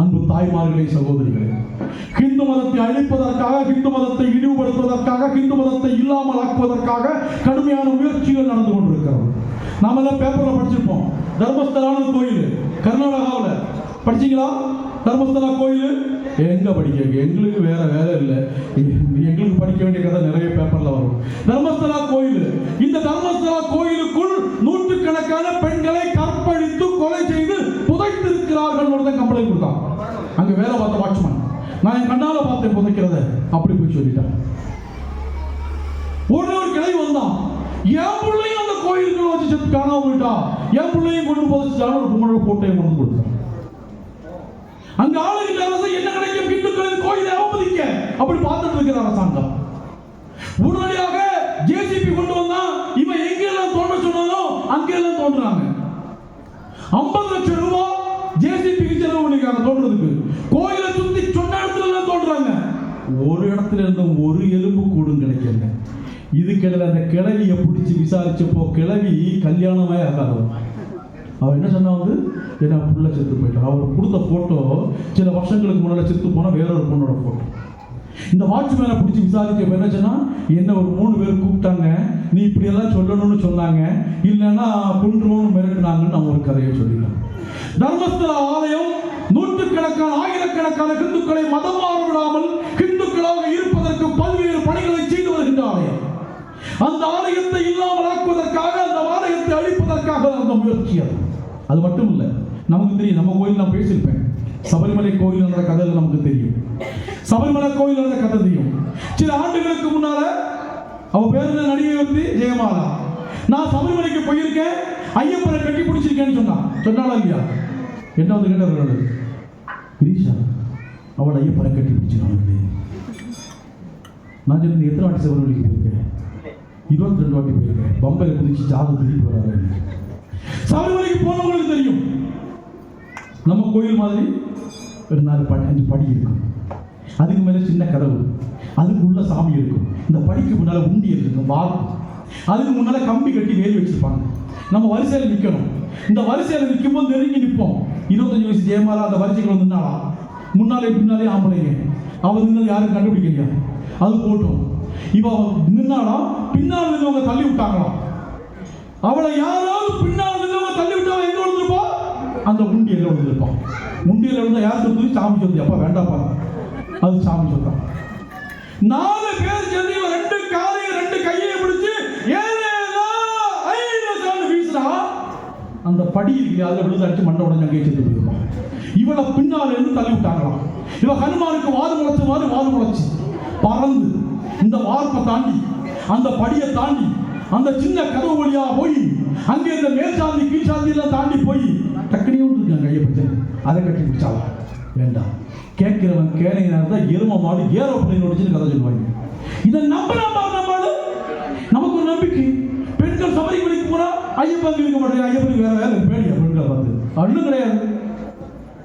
அன்பு தாய்மார்களே சகோதரிகளே ஹிந்து மதத்தை அழிப்பதற்காக ஹிந்து மதத்தை இழிவுபடுத்துவதற்காக ஹிந்து மதத்தை இல்லாமல் ஆக்குவதற்காக கடுமையான முயற்சிகள் நடந்து கொண்டிருக்கிறது நாம எல்லாம் பேப்பரில் படிச்சிருப்போம். தர்மஸ்தலான கோயில் கர்நாடகாவில். படிச்சீங்களா? தர்மஸ்தலா கோயில்? எங்க படிக்க எங்களுக்கு வேற வேலை இல்லை. எங்களுக்கு படிக்க வேண்டிய கதை நிறைய பேப்பர்ல வரும். தர்மஸ்தலா கோயில் இந்த தர்மஸ்தலா கோயிலுக்குள் நூற்றுக்கணக்கான பெண்களை கற்பழித்து கொலை செய்து புதைத்திருக்கிறார்கள் ஒருத்தன் கம்பளை கொடுத்தான் அங்க வேலை பார்த்த வாட்ச்மேன் நான் என் கண்ணால பார்த்தேன் புதைக்கிறத அப்படி போய் சொல்லிட்டான். உடனே ஒரு கிளை வந்தான். என் பிள்ளையும் அந்த கோயிலுக்குள்ள வச்சு செத்து காணாம போயிட்டா. என் பிள்ளையும் கொண்டு புதைச்சிட்டாலும் ஒரு பொம்மனோட போட்டையும் கொண்டு கொடுத்தான். அங்க ஆளுகிட்ட அரசு என்ன கிடைக்கும்? இந்துக்களின் கோயிலை அவமதிக்க அப்படி பார்த்துட்டு இருக்கிற அரசாங்கம். உடனடியாக ஜேசிபி கொண்டு வந்தா இவன் எங்கெல்லாம் தோன்ற சொன்னாலோ அங்கெல்லாம் தோன்றாங்க. ஐம்பது லட்சம் ரூபாய் ஜேசிபிக்கு செலவு பண்ணிக்காங்க தோன்றதுக்கு. கோயில் ஒரு இடத்துல இருந்து ஒரு எலும்பு கூடும் கிடைக்கல இதுக்கிடையில அந்த கிழவியை பிடிச்சி விசாரிச்சப்போ கிழவி கல்யாணமே ஆகாதவன் அவன் என்ன சொன்னா வந்து என்ன புள்ள செத்து போயிட்டான் அவர் கொடுத்த போட்டோ சில வருஷங்களுக்கு முன்னாடி செத்து போனால் வேற ஒரு பொண்ணோட போட்டோ இந்த வாட்ச்மேனை பிடிச்சி விசாரிச்சப்ப என்ன சொன்னா என்ன ஒரு மூணு பேர் கூப்பிட்டாங்க நீ இப்படி எல்லாம் சொல்லணும்னு சொன்னாங்க இல்லைன்னா கொன்றுவோம்னு மிரட்டினாங்கன்னு அவங்க ஒரு கதையை சொல்லிட்டேன். தர்மஸ்தல ஆலயம் நூற்றுக்கணக்கான ஆயிரக்கணக்கான ஹிந்துக்களை மதம் மாற விடாமல் இந்துக்களாக இருப்பதற்கு பல்வேறு பணிகளை செய்து வருகின்ற அந்த ஆலயத்தை இல்லாமல் ஆக்குவதற்காக அந்த ஆலயத்தை அழிப்பதற்காக அந்த முயற்சி அது அது மட்டும் இல்லை நமக்கு தெரியும் நம்ம கோயில் நான் பேசியிருப்பேன். சபரிமலை கோயில் நடந்த கதை நமக்கு தெரியும். சபரிமலை கோயில் நடந்த கதை தெரியும். சில ஆண்டுகளுக்கு முன்னால அவ பேர் நடிகை வந்து ஜெயமாலா. நான் சபரிமலைக்கு போயிருக்கேன் ஐயப்பனை கட்டி பிடிச்சிருக்கேன்னு சொன்னான். சொன்னாலும் இல்லையா? என்ன வந்து கேட்டார் கிரீஷா அவள் ஐயப்பனை கட்டி பிடிச்சிருக்காங்க நான் சொல்லி எத்தனை வாட்டி சபரிமலைக்கு போயிருக்கேன்? இருபத்தி ரெண்டு வாட்டி போயிருக்கேன். பம்பையில் குதிச்சு ஜாதகம் திருப்பி வராது சபரிமலைக்கு போனவங்களுக்கு தெரியும். நம்ம கோயில் மாதிரி ஒரு நாலு படி அஞ்சு படி இருக்கும். அதுக்கு மேலே சின்ன கதவு அதுக்கு உள்ள சாமி இருக்கும். இந்த படிக்கு முன்னால் உண்டி இருக்கும் வாரம் அதுக்கு முன்னால் கம்பி கட்டி வேலி வச்சுருப்பாங்க. நம்ம வரிசையில் நிற்கணும் இந்த வரிசையில் நிற்கும்போது நெருங்கி நிற்போம் இருபத்தஞ்சு வயசு ஜெயமாலா அந்த வரிசைகள் நின்னாளா? முன்னாலே பின்னாலே ஆம்பளைங்க. அவ நின்னது யாரும் கண்டுபிடிக்கலையா? அது போட்டோம். இவ நின்னாளா? பின்னால் நின்றவங்க தள்ளி விட்டாங்களாம் அவளை யாராவது பின்னால் நின்றவங்க தள்ளி விட்டா எங்க விழுந்திருப்பா? அந்த உண்டியல்ல விழுந்திருப்பான் உண்டியல்ல விழுந்தா யார் சொல்றது சாமி சொல்லுது அப்பா வேண்டாப்பா அது சாமி சொல்றான் நாலு பேர் சேர்ந்து இவன் ரெண்டு காலையும் ரெண்டு கையையும் பிடிச்சு ஏலேலா, அந்த படி இருக்கு அதில் விழுந்து அடிச்சு மண்டை உடஞ்சு அங்கே செத்து போயிருப்பான் இவளை பின்னால் இருந்து தள்ளி விட்டாங்களாம். இவ ஹனுமானுக்கு வாது முளைச்ச மாதிரி வாது முளைச்சு. பறந்து. இந்த வார்ப்பை தாண்டி அந்த படியை தாண்டி அந்த சின்ன கதவு வழியா போய் அங்கே இந்த மேற்சாந்தி சாந்தி எல்லாம் தாண்டி போய் டக்குனியும் இருக்காங்க கையை பற்றி அதை கட்டி பிடிச்சாலும் வேண்டாம் கேட்கிறவன் கேனையா தான் எரும மாடு ஏரோப்ளைன் ஓடிச்சுன்னு கதை சொல்லுவாங்க. இதை நம்பலாமா நம்மளு. நமக்கு ஒரு நம்பிக்கை. பெண்கள் சபரிமலைக்கு போனா ஐயப்பன் இருக்க மாட்டேங்க ஐயப்பனுக்கு வேற வேற பேடியா பெண்களை பார்த்து. அண்ணு கிடையாது.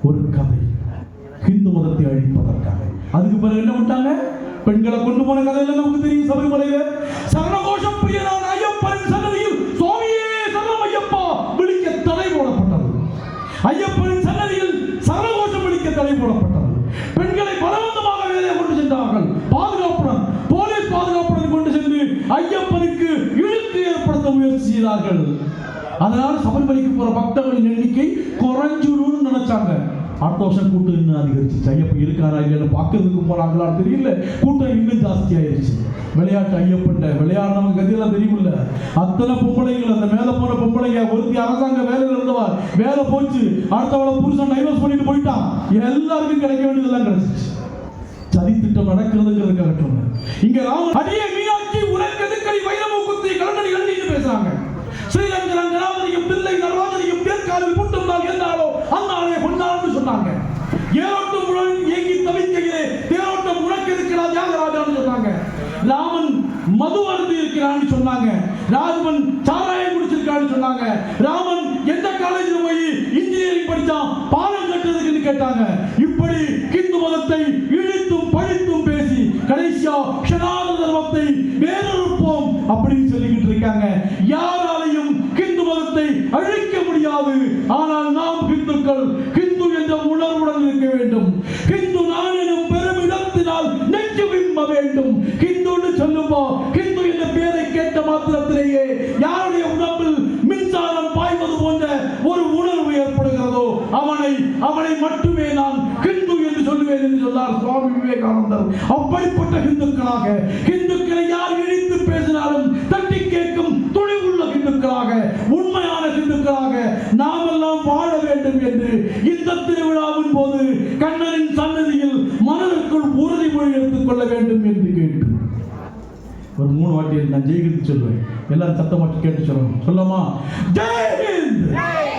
ஒரு கதை. அதுக்கு பிறகு என்ன விட்டாங்க பெண்களை கொண்டு போன கதையில நமக்கு தெரியும் சபரிமலையில. சரணகோஷம் பிரியனான ஐயப்பன் சன்னதியில் சுவாமியே சரணம் ஐயப்பா விழிக்க தடை போடப்பட்டது. ஐயப்பனின் சன்னதியில் சரணகோஷம் விழிக்க தடை போடப்பட்டது. பெண்களை பலவந்தமாக வேலையை கொண்டு சென்றார்கள். பாதுகாப்புடன் போலீஸ் பாதுகாப்புடன் கொண்டு சென்று ஐயப்பனுக்கு இழுத்து ஏற்படுத்த முயற்சி செய்தார்கள். அதனால சபரிமலைக்கு போற பக்தர்களின் எண்ணிக்கை குறைஞ்சிடும் நினைச்சாங்க. ஆட்டோஷன் கூட்டம் இன்னும் அதிகரிச்சு ஐயப்பன் இருக்காரா இல்லைன்னு பார்க்கறதுக்கு போறாங்களா தெரியல. கூட்டம் இன்னும் ஜாஸ்தி ஆயிருச்சு விளையாட்டு ஐயப்பன் விளையாடுறவங்க கதையெல்லாம் தெரியுமில்ல. அத்தனை பொம்பளைகள் அந்த மேல போற பொம்பளைங்க ஒருத்தி அரசாங்க வேலையில இருந்தவா வேலை போச்சு அடுத்தவளை புருஷன் டைவர்ஸ் பண்ணிட்டு போயிட்டான். எல்லாருக்கும் கிடைக்க வேண்டியதெல்லாம் கிடைச்சிச்சு. சதி திட்டம் நடக்கிறதுங்கிறதுக்காக சொன்னேன் இங்க ராம அடியே மீனாட்சி உனக்கு எதுக்கடி குத்தி கலண்டடி கண்டின்னு பேசுறாங்க. ஸ்ரீரங்கரன் கணாவதியும் பிள்ளை நடராஜனையும் தேர்காலில் கூட்டம் தான் படிக்கிறான்னு சொன்னாங்க. ராஜமன் சாராயம் குடிச்சிருக்கான்னு சொன்னாங்க. ராமன் எந்த காலேஜில் போய் இன்ஜினியரிங் படித்தான் பாலம் கட்டுறதுக்குன்னு கேட்டாங்க. இப்படி ஹிந்து மதத்தை இழித்தும் பழித்தும் பேசி கடைசியா சனாதன தர்மத்தை வேறொருப்போம் அப்படின்னு சொல்லிக்கிட்டு இருக்காங்க. யாராலையும் ஹிந்து மதத்தை அழிக்க முடியாது. ஆனால் நாம் ஹிந்துக்கள் மாத்திரத்திலேயே யாருடைய உடம்பில் மின்சாரம் பாய்வது போன்ற ஒரு உணர்வு ஏற்படுகிறதோ அவனை அவனை மட்டுமே நான் ஹிந்து என்று சொல்லுவேன் என்று சொன்னார் சுவாமி விவேகானந்தர். அப்படிப்பட்ட ஹிந்துக்களாக ஹிந்துக்களை யார் இழித்து பேசினாலும் தட்டி கேட்கும் துணிவுள்ள ஹிந்துக்களாக உண்மையான ஹிந்துக்களாக நாமெல்லாம் வாழ வேண்டும் என்று இந்த திருவிழாவின் போது கண்ணனின் சன் ஒரு மூணு வாட்டி நான் ஜெய்ஹிந்த் சொல்லுவேன் எல்லாரும் சத்தமாட்டி கேட்டு சொல்லணும் சொல்லமா ஜெய் ஹிந்த்! ஜெய்